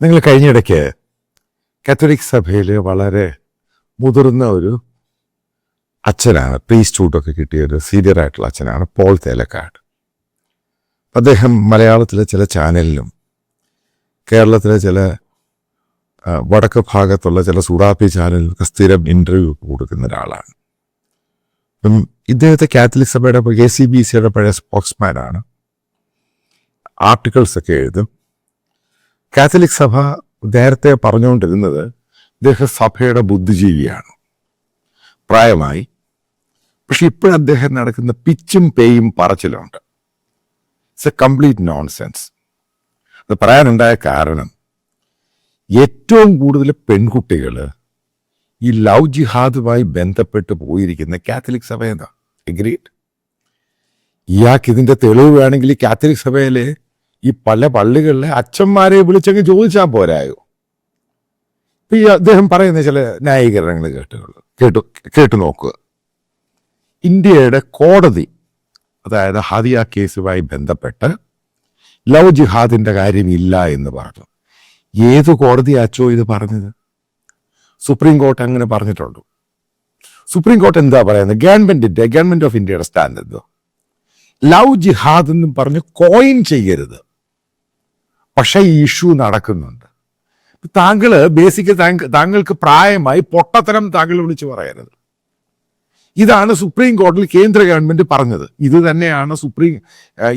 നിങ്ങൾ കഴിഞ്ഞിടയ്ക്ക് കാത്തോലിക് സഭയിൽ വളരെ മുതിർന്ന ഒരു അച്ഛനാണ് പ്രീസ്റ്റൂട്ടൊക്കെ കിട്ടിയ ഒരു സീനിയർ ആയിട്ടുള്ള അച്ഛനാണ് പോൾ തേലക്കാട്. അദ്ദേഹം മലയാളത്തിലെ ചില ചാനലിലും കേരളത്തിലെ ചില വടക്ക് ഭാഗത്തുള്ള ചില സൂറാപ്പി ചാനലിലൊക്കെ സ്ഥിരം ഇന്റർവ്യൂ കൊടുക്കുന്ന ഒരാളാണ്. അപ്പം ഇദ്ദേഹത്തെ കാത്തലിക് സഭയുടെ കെ സി ബി സിയുടെ പഴയ സ്പോക്സ്മാനാണ് ആർട്ടിക്കിൾസൊക്കെ എഴുതും. കാത്തലിക് സഭ നേരത്തെ പറഞ്ഞുകൊണ്ടിരുന്നത് അദ്ദേഹം സഭയുടെ ബുദ്ധിജീവിയാണ്. പ്രായമായി. പക്ഷെ ഇപ്പോഴും അദ്ദേഹം നടക്കുന്ന പിച്ചും പേയും പറച്ചിലുണ്ട്. ഇറ്റ്സ് എ കംപ്ലീറ്റ് നോൺസെൻസ് അത് പറയാനുണ്ടായ കാരണം ഏറ്റവും കൂടുതൽ പെൺകുട്ടികൾ ഈ ലവ് ജിഹാദുമായി ബന്ധപ്പെട്ട് പോയിരിക്കുന്ന കാത്തലിക് സഭ എന്താ? എഗ്രീഡ് ഇയാൾക്ക് ഇതിന്റെ തെളിവ് വേണമെങ്കിൽ കാത്തലിക് സഭയിലെ ഈ പല പള്ളികളിലെ അച്ഛന്മാരെ വിളിച്ചങ്ങ് ചോദിച്ചാൽ പോരായോ? ഈ അദ്ദേഹം പറയുന്ന ചില ന്യായീകരണങ്ങൾ കേട്ടുള്ളൂ കേട്ടു കേട്ടു നോക്കുക. ഇന്ത്യയുടെ കോടതി അതായത് ഹദിയ കേസുമായി ബന്ധപ്പെട്ട് ലവ് ജിഹാദിന്റെ കാര്യമില്ല എന്ന് പറഞ്ഞു. ഏത് കോടതി അച്ഛോ ഇത് പറഞ്ഞത്? സുപ്രീം കോർട്ട് അങ്ങനെ പറഞ്ഞിട്ടുണ്ടോ. സുപ്രീം കോർട്ട് എന്താ പറയുന്നത്? ഗവൺമെന്റിന്റെ ഗവൺമെന്റ് ഓഫ് ഇന്ത്യയുടെ സ്റ്റാൻഡ് എന്തോ ലവ് ജിഹാദ് എന്നും പറഞ്ഞ് കോയിൻ ചെയ്യരുത്. പക്ഷേ ഈ ഇഷ്യൂ നടക്കുന്നുണ്ട്. താങ്കൾ ബേസിക് താങ്കൾക്ക് പ്രായമായി പൊട്ടത്തരം താങ്കൾ വിളിച്ചു പറയരുത്. ഇതാണ് സുപ്രീം കോടതിയിൽ കേന്ദ്ര ഗവൺമെന്റ് പറഞ്ഞത്. ഇത് തന്നെയാണ് സുപ്രീം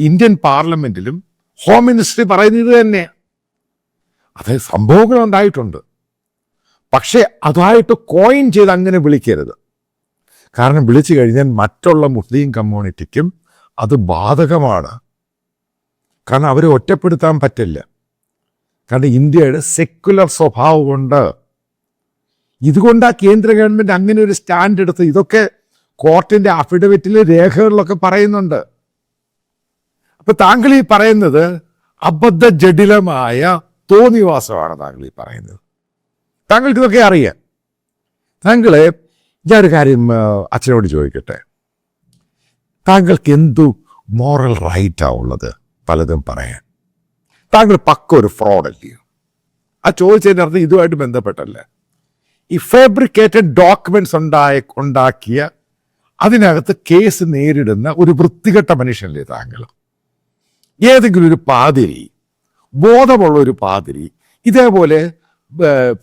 ഇന്ത്യൻ പാർലമെന്റിലും ഹോം മിനിസ്ട്രി പറയുന്നത് ഇത് തന്നെയാണ് അത് സംഭവങ്ങൾ ഉണ്ടായിട്ടുണ്ട്. പക്ഷേ അതായിട്ട് കോയിൻ ചെയ്ത് അങ്ങനെ വിളിക്കരുത്. കാരണം വിളിച്ചു കഴിഞ്ഞാൽ മറ്റുള്ള മുസ്ലിം കമ്മ്യൂണിറ്റിക്കും അത് ബാധകമാണ്. കാരണം അവരെ ഒറ്റപ്പെടുത്താൻ പറ്റില്ല. കാരണം ഇന്ത്യയുടെ സെക്യുലർ സ്വഭാവമുണ്ട് ഇതുകൊണ്ട് ആ കേന്ദ്ര ഗവൺമെന്റ് അങ്ങനെ ഒരു സ്റ്റാൻഡ് എടുത്ത് ഇതൊക്കെ കോർട്ടിന്റെ അഫിഡവിറ്റിൽ രേഖകളിലൊക്കെ പറയുന്നുണ്ട്. അപ്പൊ താങ്കൾ ഈ പറയുന്നത് അബദ്ധ ജഡിലമായ തോന്നിവാസമാണ് താങ്കൾ ഈ പറയുന്നത്. താങ്കൾക്ക് ഇതൊക്കെ അറിയാം. താങ്കളെ ഞാനൊരു കാര്യം അച്ഛനോട് ചോദിക്കട്ടെ? താങ്കൾക്ക് എന്തു മോറൽ റൈറ്റാ ഉള്ളത്? പലതും പറയാൻ. താങ്കൾ പക്ക ഒരു ഫ്രോഡ് അല്ലയോ ആ ചോദിച്ചതിന്റെ അർത്ഥം ഇതുമായിട്ട് ബന്ധപ്പെട്ടല്ല. ഈ ഫാബ്രിക്കേറ്റഡ് ഡോക്യുമെന്റ്സ് ഉണ്ടായ ഉണ്ടാക്കിയ അതിനകത്ത് കേസ് നേരിടുന്ന ഒരു വൃത്തികെട്ട മനുഷ്യനല്ലേ താങ്കൾ? ഏതെങ്കിലും ഒരു പാതിരി ബോധമുള്ള ഒരു പാതിരി ഇതേപോലെ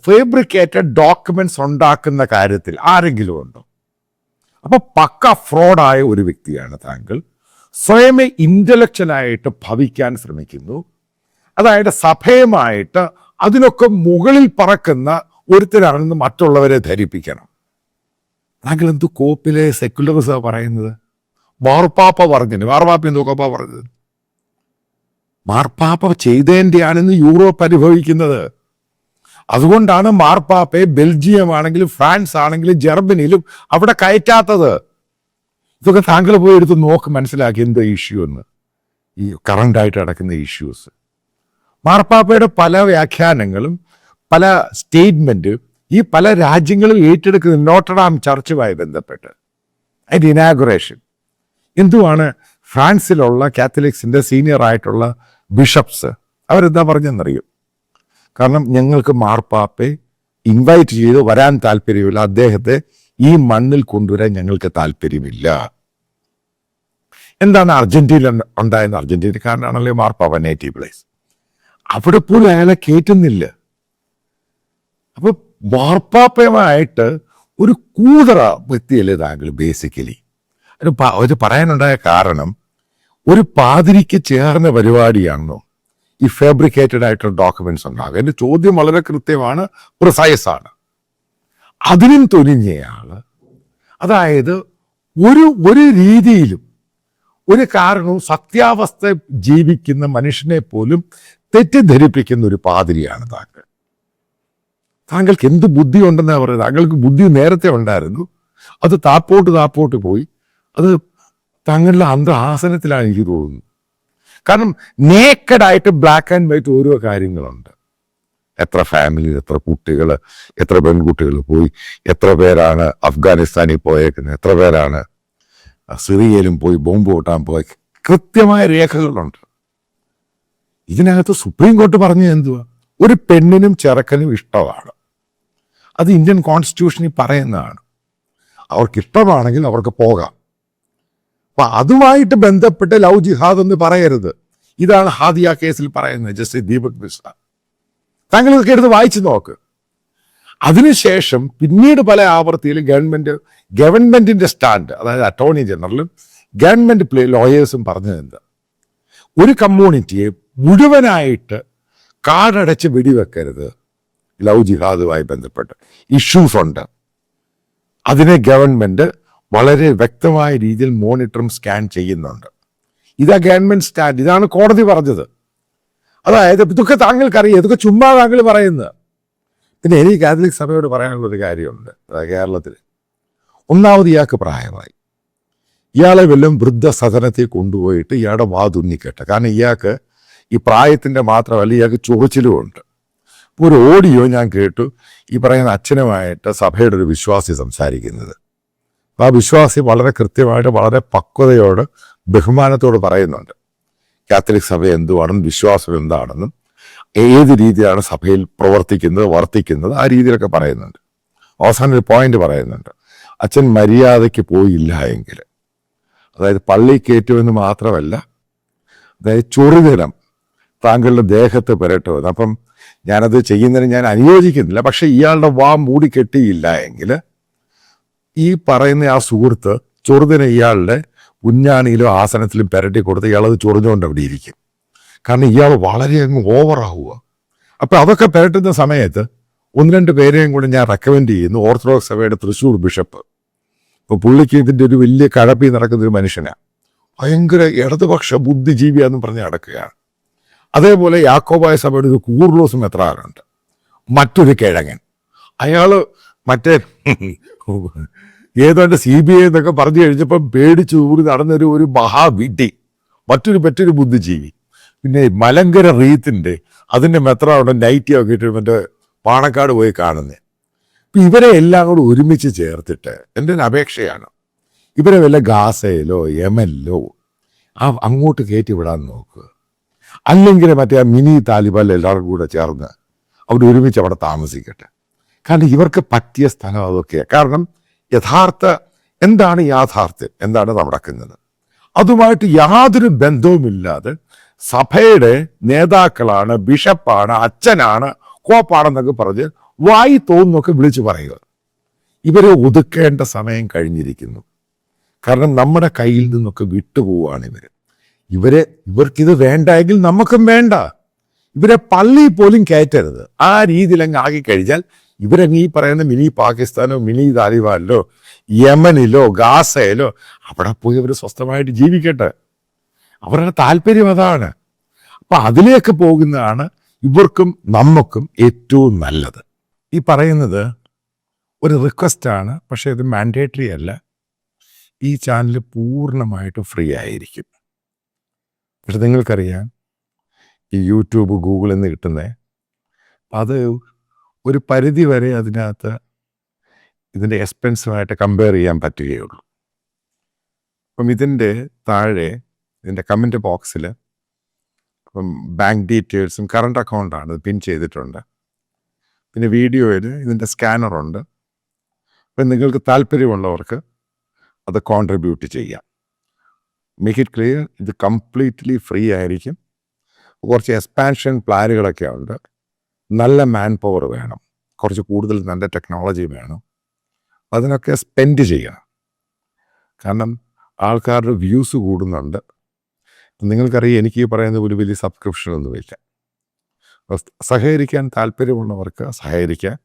ഫേബ്രിക്കേറ്റഡ് ഡോക്യുമെന്റ്സ് ഉണ്ടാക്കുന്ന കാര്യത്തിൽ ആരെങ്കിലും ഉണ്ടോ? അപ്പൊ പക്ക ഫ്രോഡായ ഒരു വ്യക്തിയാണ് താങ്കൾ. സ്വയമേ ഇന്റലക്ച്വലായിട്ട് ഭവിക്കാൻ ശ്രമിക്കുന്നു. അതായത് സഭയമായിട്ട് അതിനൊക്കെ മുകളിൽ പറക്കുന്ന ഒരുത്തരാണെന്ന് മറ്റുള്ളവരെ ധരിപ്പിക്കണം. താങ്കൾ എന്തു കോപ്പിലെ സെക്യുലറിസ പറയുന്നത്? മാർപ്പാപ്പ പറഞ്ഞു മാർപ്പാപ്പ എന്തൊക്കെ പറഞ്ഞത്? മാർപ്പാപ്പ ചെയ്തതിന്റെയാണെന്ന് യൂറോപ്പ് അനുഭവിക്കുന്നത്. അതുകൊണ്ടാണ് മാർപ്പാപ്പയെ ബെൽജിയം ആണെങ്കിലും ഫ്രാൻസ് ആണെങ്കിലും ജർമ്മനിയിലും അവിടെ കയറ്റാത്തത്. ഇതൊക്കെ താങ്കൾ പോയി എടുത്ത് നോക്ക് മനസ്സിലാക്കി എന്ത് ഇഷ്യൂ എന്ന്. ഈ കറണ്ടായിട്ട് അടക്കുന്ന ഇഷ്യൂസ് മാർപ്പാപ്പയുടെ പല വ്യാഖ്യാനങ്ങളും പല സ്റ്റേറ്റ്മെന്റ് ഈ പല രാജ്യങ്ങളും ഏറ്റെടുക്കുന്ന നോട്ടഡാം ചർച്ചുമായി ബന്ധപ്പെട്ട്. അതിന്റെ ഇനാഗുറേഷൻ എന്തുവാണ് ഫ്രാൻസിലുള്ള കാത്തലിക്സിന്റെ സീനിയർ ആയിട്ടുള്ള ബിഷപ്സ് അവരെന്താ പറഞ്ഞെന്നറിയും? കാരണം ഞങ്ങൾക്ക് മാർപ്പാപ്പെ ഇൻവൈറ്റ് ചെയ്ത് വരാൻ താല്പര്യമില്ല. അദ്ദേഹത്തെ ഈ മണ്ണിൽ കൊണ്ടുവരാൻ ഞങ്ങൾക്ക് താല്പര്യമില്ല. എന്താണ് അർജന്റീന ഉണ്ടായെന്ന് അർജന്റീനക്കാരനാണല്ലോ മാർപ്പാപ്പ നേറ്റീവ് പ്ലേസ് അവിടെ പോലും അയാളെ കയറ്റുന്നില്ല അപ്പൊ മാർപ്പാപ്പയമായിട്ട് ഒരു കൂതറ വ്യക്തിയല്ലേ താങ്കൾ ബേസിക്കലി അത് പറയാനുണ്ടായ കാരണം ഒരു പാതിരിക്ക് ചേർന്ന പരിപാടിയാണെന്നോ ഈ ഫാബ്രിക്കേറ്റഡ് ആയിട്ടുള്ള ഡോക്യുമെന്റ്സ് ഉണ്ടാകുക എന്റെ ചോദ്യം വളരെ കൃത്യമാണ് ആണ്. അതിനും തുനിഞ്ഞയാൾ. അതായത് ഒരു ഒരു രീതിയിലും ഒരു കാരണവും സത്യാവസ്ഥ ജീവിക്കുന്ന മനുഷ്യനെ പോലും തെറ്റിദ്ധരിപ്പിക്കുന്ന ഒരു പാതിരിയാണ് താങ്കൾ. താങ്കൾക്ക് എന്ത് ബുദ്ധി ഉണ്ടെന്നാ പറയുന്നത്? താങ്കൾക്ക് ബുദ്ധി നേരത്തെ ഉണ്ടായിരുന്നു. അത് താപ്പോട്ട് താപ്പോട്ട് പോയി. അത് താങ്കളുടെ അന്തആസനത്തിലാണ് എനിക്ക് തോന്നുന്നത് കാരണം നേക്കഡായിട്ട് ബ്ലാക്ക് ആൻഡ് വൈറ്റ് ഓരോ കാര്യങ്ങളുണ്ട്. എത്ര ഫാമിലി എത്ര കുട്ടികൾ എത്ര പെൺകുട്ടികൾ പോയി എത്ര പേരാണ് അഫ്ഗാനിസ്ഥാനിൽ പോയേക്കുന്നത് എത്ര പേരാണ് സിറിയയിലും പോയി ബോംബ് പൊട്ടാൻ പോയി കൃത്യമായ രേഖകളുണ്ട്. ഇതിനകത്ത് സുപ്രീം കോർട്ട് പറഞ്ഞത് എന്തുവാ? ഒരു പെണ്ണിനും ചെറുക്കനും ഇഷ്ടമാണ്. അത് ഇന്ത്യൻ കോൺസ്റ്റിറ്റ്യൂഷനിൽ പറയുന്നതാണ്. അവർക്ക് ഇഷ്ടമാണെങ്കിൽ അവർക്ക് പോകാം. അപ്പൊ അതുമായിട്ട് ബന്ധപ്പെട്ട് ലവ് ജിഹാദ് എന്ന് പറയരുത്. ഇതാണ് ഹാദിയ കേസിൽ പറയുന്നത് ജസ്റ്റിസ് ദീപക് മിശ്ര. താങ്കൾ ഇതൊക്കെ എടുത്ത് വായിച്ചു നോക്ക്. അതിനുശേഷം പിന്നീട് പല ആവർത്തിയിലും ഗവൺമെന്റ് ഗവൺമെന്റിന്റെ സ്റ്റാൻഡ് അതായത് അറ്റോർണി ജനറലും ഗവൺമെന്റ് ലോയേഴ്സും പറഞ്ഞത് എന്താ? ഒരു കമ്മ്യൂണിറ്റിയെ മുഴുവനായിട്ട് കാടടച്ച് വെടിവെക്കരുത്. ലവ് ജിഹാദുമായി ബന്ധപ്പെട്ട് ഇഷ്യൂസ് ഉണ്ട്. അതിനെ ഗവൺമെന്റ് വളരെ വ്യക്തമായ രീതിയിൽ മോണിറ്ററും സ്കാൻ ചെയ്യുന്നുണ്ട്. ഇതാ ഗവൺമെന്റ് സ്റ്റാൻഡ്. ഇതാണ് കോടതി പറഞ്ഞത്. അതായത് ഇതൊക്കെ താങ്കൾക്കറിയാം ഇതൊക്കെ ചുമ്മാ താങ്കൾ പറയുന്നത്. പിന്നെ എനിക്ക് കാത്തലിക് സഭയോട് പറയാനുള്ള ഒരു കാര്യമുണ്ട് കേരളത്തിൽ ഒന്നാമത് ഇയാൾക്ക് പ്രായമായി. ഇയാളെ വല്ലതും വൃദ്ധസദനത്തിൽ കൊണ്ടുപോയിട്ട് ഇയാളുടെ വാ തുന്നിക്കട്ടെ. കാരണം ഇയാൾക്ക് ഈ പ്രായത്തിന്റെ മാത്രമല്ല ഇയാൾക്ക് ചൊറിച്ചിലുമുണ്ട് ഇപ്പോൾ ഒരു ഓഡിയോ ഞാൻ കേട്ടു ഈ പറയുന്ന അച്ഛനുമായിട്ട് സഭയുടെ ഒരു വിശ്വാസി സംസാരിക്കുന്നത്. ആ വിശ്വാസി വളരെ കൃത്യമായിട്ട് വളരെ പക്വതയോട് ബഹുമാനത്തോട് പറയുന്നുണ്ട്. കാത്തലിക് സഭ എന്തുവാണെന്നും വിശ്വാസം എന്താണെന്നും ഏത് രീതിയിലാണ് സഭയിൽ പ്രവർത്തിക്കുന്നത് വർത്തിക്കുന്നത് ആ രീതിയിലൊക്കെ പറയുന്നുണ്ട്. അവസാനം ഒരു പോയിന്റ് പറയുന്നുണ്ട്. അച്ഛൻ മര്യാദയ്ക്ക് പോയില്ല എങ്കിൽ. അതായത് പള്ളി കയറ്റുമെന്ന് മാത്രമല്ല അതായത് ചൊറിതരം താങ്കളുടെ ദേഹത്ത് പുരട്ടുമെന്ന്. അപ്പം ഞാനത് ചെയ്യുന്നതിന് ഞാൻ അനുയോജിക്കുന്നില്ല. പക്ഷെ ഇയാളുടെ വാ മൂടി കെട്ടിയില്ല എങ്കിൽ ഈ പറയുന്ന ആ സുഹൃത്ത് ചൊറുതിന് ഇയാളുടെ ഉഞ്ഞാണിയിലോ ആസനത്തിലും പെരട്ടി കൊടുത്ത് ഇയാളത് ചൊറിഞ്ഞുകൊണ്ട് അവിടെ ഇരിക്കും. കാരണം ഇയാൾ വളരെ അങ്ങ് ഓവറാവുക അപ്പോൾ അതൊക്കെ പെരട്ടുന്ന സമയത്ത് ഒന്ന് രണ്ട് പേരെയും കൂടെ ഞാൻ റെക്കമെൻഡ് ചെയ്യുന്നു. ഓർത്തഡോക്സ് സഭയുടെ തൃശ്ശൂർ ബിഷപ്പ്. ഇപ്പോൾ പുള്ളിക്ക് ഇതിന്റെ ഒരു വലിയ കഴപ്പി നടക്കുന്ന ഒരു മനുഷ്യനാണ് ഭയങ്കര ഇടതുപക്ഷ ബുദ്ധിജീവിയാന്ന് പറഞ്ഞ് നടക്കുകയാണ്. അതേപോലെ യാക്കോബായ സഭയുടെ ഒരു എത്ര ആളുണ്ട്? മറ്റൊരു കിഴങ്ങൻ. അയാൾ മറ്റേ ഏതാണ്ട് സി ബി ഐ എന്നൊക്കെ പറഞ്ഞു കഴിഞ്ഞപ്പോൾ പേടിച്ചു ഊറി നടന്നൊരു ഒരു മഹാവിഡി മറ്റൊരു മറ്റൊരു ബുദ്ധിജീവി. പിന്നെ മലങ്കര റീത്തിന്റെ അതിന്റെ മെത്ര അവിടെ നൈറ്റി ഒക്കെ ഇട്ട് മറ്റേ പാണക്കാട് പോയി കാണുന്നത് അപ്പം ഇവരെ എല്ലാം കൂടെ ഒരുമിച്ച് ചേർത്തിട്ട് എന്റെ ഒരു അപേക്ഷയാണ്. ഇവരെ വല്ല ഗാസയിലോ യമനിലോ ആ അങ്ങോട്ട് കയറ്റി വിടാൻ നോക്കുക അല്ലെങ്കിൽ മറ്റേ ആ മിനി താലിബാൻ എല്ലാവരും കൂടെ ചേർന്ന് അവർ ഒരുമിച്ച് അവിടെ താമസിക്കട്ടെ. കാരണം ഇവർക്ക് പറ്റിയ സ്ഥലം അതൊക്കെയാണ് കാരണം യഥാർത്ഥ എന്താണ് യാഥാർത്ഥ്യം? എന്താണ് നടക്കുന്നത് അതുമായിട്ട് യാതൊരു ബന്ധവുമില്ലാതെ സഭയുടെ നേതാക്കളാണ് ബിഷപ്പാണ് അച്ഛനാണ് കോപ്പാണെന്നൊക്കെ പറഞ്ഞ് വായി തോന്നുന്നൊക്കെ വിളിച്ചു പറയുക. ഇവരെ ഒതുക്കേണ്ട സമയം കഴിഞ്ഞിരിക്കുന്നു. കാരണം നമ്മുടെ കയ്യിൽ നിന്നൊക്കെ വിട്ടുപോവാണ് ഇവർ ഇവരെ ഇവർക്കിത് വേണ്ടെങ്കിൽ നമുക്കും വേണ്ട. ഇവരെ പള്ളി പോലും കയറ്റരുത്. ആ രീതിയിൽ അങ്ങ് ആക്കി കഴിഞ്ഞാൽ ഇവരങ്ങ് ഈ പറയുന്ന മിനി പാകിസ്ഥാനോ മിനി താലിബാനിലോ യമനിലോ ഗാസയിലോ അവിടെ പോയി അവർ സ്വസ്ഥമായിട്ട് ജീവിക്കട്ടെ. അവരുടെ താല്പര്യം അതാണ്. അപ്പം അതിലേക്ക് പോകുന്നതാണ് ഇവർക്കും നമുക്കും ഏറ്റവും നല്ലത്. ഈ പറയുന്നത് ഒരു റിക്വസ്റ്റാണ് പക്ഷെ ഇത് മാൻഡേറ്ററി അല്ല. ഈ ചാനൽ പൂർണമായിട്ടും ഫ്രീ ആയിരിക്കും. പക്ഷെ നിങ്ങൾക്കറിയാം ഈ യൂട്യൂബ് ഗൂഗിളിൽ നിന്ന് കിട്ടുന്നത് അത് ഒരു പരിധി വരെ അതിനകത്ത് ഇതിന്റെ എക്സ്പെൻസുമായിട്ട് കമ്പയർ ചെയ്യാൻ പറ്റുകയുള്ളൂ. അപ്പം ഇതിന്റെ താഴെ ഇതിന്റെ കമന്റ് ബോക്സിൽ ഇപ്പം ബാങ്ക് ഡീറ്റെയിൽസും കറണ്ട് അക്കൗണ്ടാണ് പിൻ ചെയ്തിട്ടുണ്ട്. പിന്നെ വീഡിയോയിൽ ഇതിന്റെ സ്കാനറുണ്ട്. അപ്പം നിങ്ങൾക്ക് താല്പര്യമുള്ളവർക്ക് അത് കോൺട്രിബ്യൂട്ട് ചെയ്യാം. മേക്ക് ഇറ്റ് ക്ലിയർ ഇത് കംപ്ലീറ്റ്ലി ഫ്രീ ആയിരിക്കും. കുറച്ച് എക്സ്പാൻഷൻ പ്ലാനുകളൊക്കെ ഉണ്ട്. നല്ല മാൻ പവർ വേണം. കുറച്ച് കൂടുതൽ നല്ല ടെക്നോളജി വേണം. അതിനൊക്കെ സ്പെൻഡ് ചെയ്യണം. കാരണം ആൾക്കാരുടെ വ്യൂസ് കൂടുന്നുണ്ട്. നിങ്ങൾക്കറിയാം എനിക്ക് ഈ പറയുന്ന ഒരു വലിയ അപ്പോൾ സഹകരിക്കാൻ താല്പര്യമുള്ളവർക്ക് സഹകരിക്കാൻ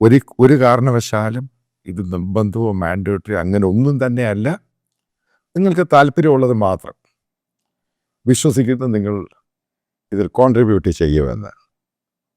ഒരു ഒരു കാരണവശാലും ഇത് നിർബന്ധമോ മാൻഡേറ്ററി അങ്ങനെ ഒന്നും തന്നെയല്ല. നിങ്ങൾക്ക് താല്പര്യമുള്ളത് മാത്രം വിശ്വസിക്കുന്ന നിങ്ങൾ ഇതിൽ കോൺട്രിബ്യൂട്ട് ചെയ്യുമെന്ന്.